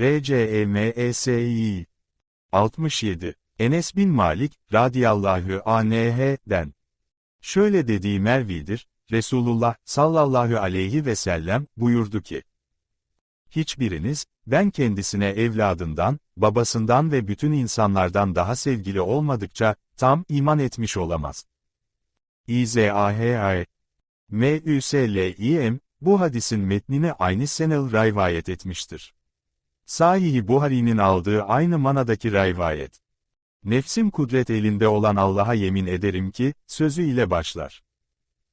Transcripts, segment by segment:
RCEMESİ 67. Enes bin Malik, radiyallahu anh'den. Şöyle dediği Mervi'dir, Resulullah, sallallahu aleyhi ve sellem, buyurdu ki, Hiçbiriniz, ben kendisine evladından, babasından ve bütün insanlardan daha sevgili olmadıkça, tam iman etmiş olamaz. İzahı M.Ü.S.L.İ.M. bu hadisin metnini aynı senel rivayet etmiştir. Sahih-i Buhari'nin aldığı aynı manadaki rivayet. Nefsim kudret elinde olan Allah'a yemin ederim ki, sözü ile başlar.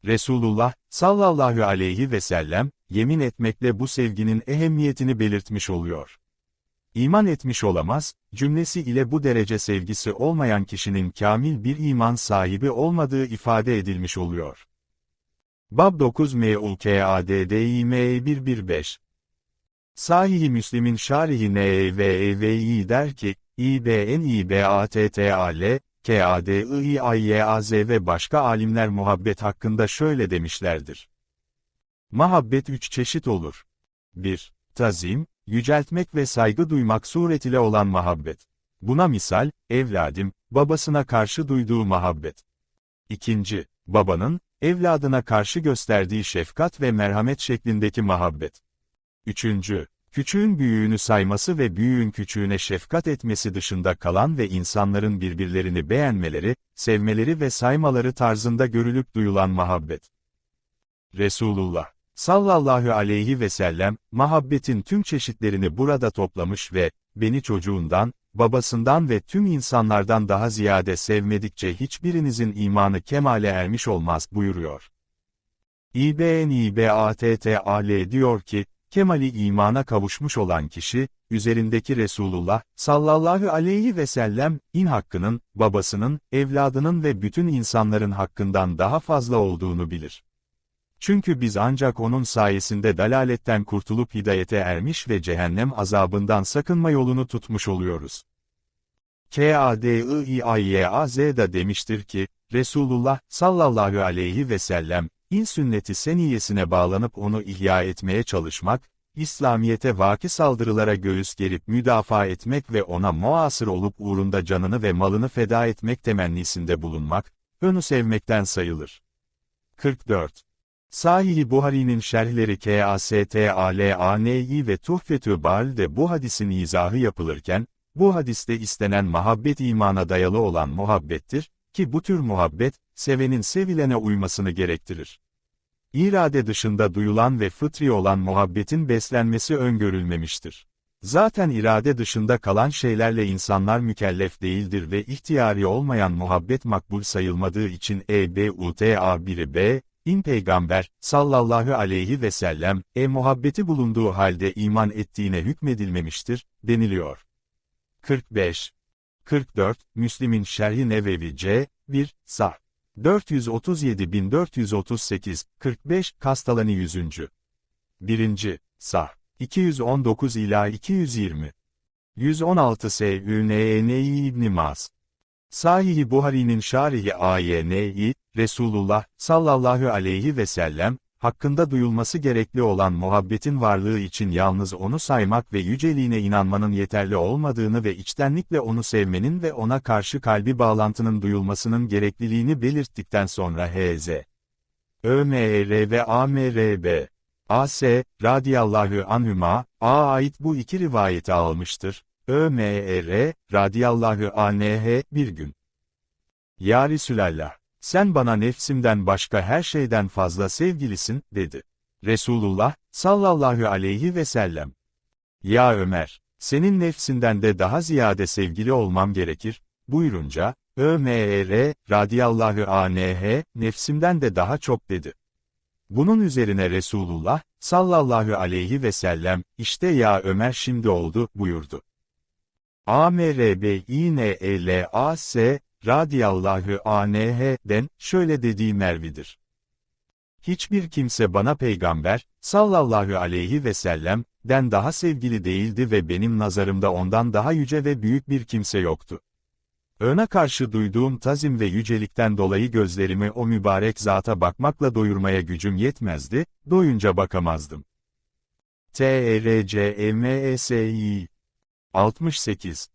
Resulullah, sallallahu aleyhi ve sellem, yemin etmekle bu sevginin ehemmiyetini belirtmiş oluyor. İman etmiş olamaz, cümlesi ile bu derece sevgisi olmayan kişinin kamil bir iman sahibi olmadığı ifade edilmiş oluyor. Bab 9 MUKADDİM 115 Sahih-i Müslim'in şarihi NEVEVİ der ki, İBN İBATTAL, KADIYAZ ve başka alimler muhabbet hakkında şöyle demişlerdir. Muhabbet üç çeşit olur. 1. Tazim, yüceltmek ve saygı duymak suretiyle olan muhabbet. Buna misal, evladım, babasına karşı duyduğu muhabbet. 2. Babanın, evladına karşı gösterdiği şefkat ve merhamet şeklindeki muhabbet. 3. Küçüğün büyüğünü sayması ve büyüğün küçüğüne şefkat etmesi dışında kalan ve insanların birbirlerini beğenmeleri, sevmeleri ve saymaları tarzında görülüp duyulan muhabbet. Resulullah sallallahu aleyhi ve sellem, muhabbetin tüm çeşitlerini burada toplamış ve, beni çocuğundan, babasından ve tüm insanlardan daha ziyade sevmedikçe hiçbirinizin imanı kemale ermiş olmaz buyuruyor. İBN İBATTAL diyor ki, Kemali imana kavuşmuş olan kişi, üzerindeki Resulullah, sallallahu aleyhi ve sellem, in hakkının, babasının, evladının ve bütün insanların hakkından daha fazla olduğunu bilir. Çünkü biz ancak onun sayesinde dalaletten kurtulup hidayete ermiş ve cehennem azabından sakınma yolunu tutmuş oluyoruz. K.A.D.I.I.A.Z. da demiştir ki, Resulullah, sallallahu aleyhi ve sellem, İn sünneti seniyesine bağlanıp onu ihya etmeye çalışmak, İslamiyete vaki saldırılara göğüs gerip müdafaa etmek ve ona muasır olup uğrunda canını ve malını feda etmek temennisinde bulunmak, önü sevmekten sayılır. 44. Sahih-i Buhari'nin şerhleri KASTALANİ ve Tuhfetü Bal'de bu hadisin izahı yapılırken, bu hadiste istenen muhabbet imana dayalı olan muhabbettir, ki bu tür muhabbet, sevenin sevilene uymasını gerektirir. İrade dışında duyulan ve fıtri olan muhabbetin beslenmesi öngörülmemiştir. Zaten irade dışında kalan şeylerle insanlar mükellef değildir ve ihtiyari olmayan muhabbet makbul sayılmadığı için EBUTA 1 B, İn peygamber, sallallahu aleyhi ve sellem, e muhabbeti bulunduğu halde iman ettiğine hükmedilmemiştir, deniliyor. 45. 44, Müslim'in Şerhi Nevevi C, 1, Sah. 437.438, 45, Kastalani 100. 1. Sah. 219 ila 220. 116 S. Üneyni İbn Mas. Sahih-i Buhari'nin şarihi AYN'i, Resulullah, sallallahu aleyhi ve sellem, hakkında duyulması gerekli olan muhabbetin varlığı için yalnız onu saymak ve yüceliğine inanmanın yeterli olmadığını ve içtenlikle onu sevmenin ve ona karşı kalbi bağlantının duyulmasının gerekliliğini belirttikten sonra H.Z. ÖMR ve AMRB. A.S. radiyallahu anhüma, A ait bu iki rivayeti almıştır. ÖMR, radiyallahu anh, bir gün. Ya Resulallah, sen bana nefsimden başka her şeyden fazla sevgilisin, dedi. Resulullah, sallallahu aleyhi ve sellem. Ya Ömer, senin nefsinden de daha ziyade sevgili olmam gerekir, buyurunca, Ömer, radiyallahu anh, nefsimden de daha çok dedi. Bunun üzerine Resulullah, sallallahu aleyhi ve sellem, işte ya Ömer şimdi oldu, buyurdu. AMRBİNELAS, radiyallahu anh'den, şöyle dediği Mervidir. Hiçbir kimse bana peygamber, sallallahu aleyhi ve sellem, den daha sevgili değildi ve benim nazarımda ondan daha yüce ve büyük bir kimse yoktu. Öne karşı duyduğum tazim ve yücelikten dolayı gözlerimi o mübarek zata bakmakla doyurmaya gücüm yetmezdi, doyunca bakamazdım. T-R-C-M-E-S-I 68.